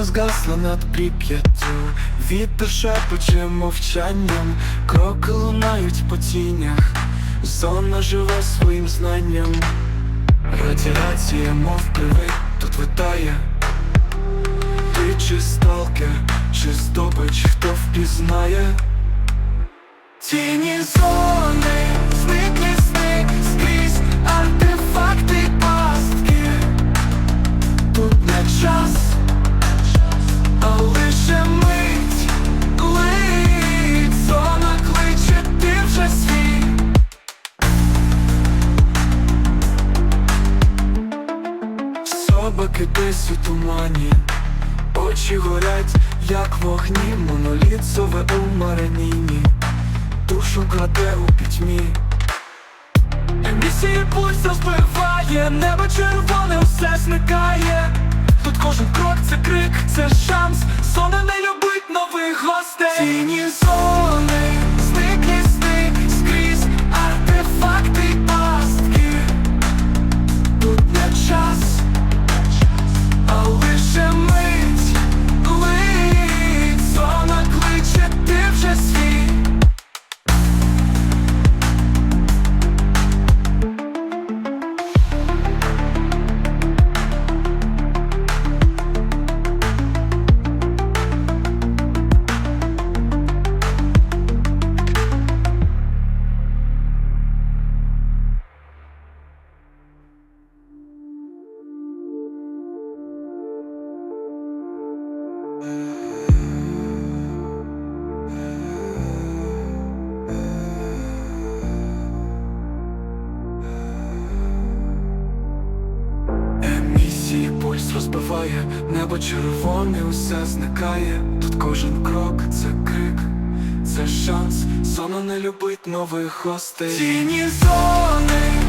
згасла над прип'яттю. Вітер шепоче мовчанням, кроки лунають по тінях, зона живе своїм знанням, радіація, мов привид, тут витає. Ти чи сталкер, чи здобич, хто впізнає? Тіні зони, зниклі сни, скрізь артефакти пастки. Тут не час, Собаки десь у тумані. Очі горять, як вогні, монолітцове у мараніні, Душу краде у пітьмі. Емісії пульс розбиває, небо червоне, все зникає. Тут кожен крок пульс розбиває, небо червоне, усе зникає. Тут кожен крок це крик, це шанс, зона не любить нових гостей. Тіні зони,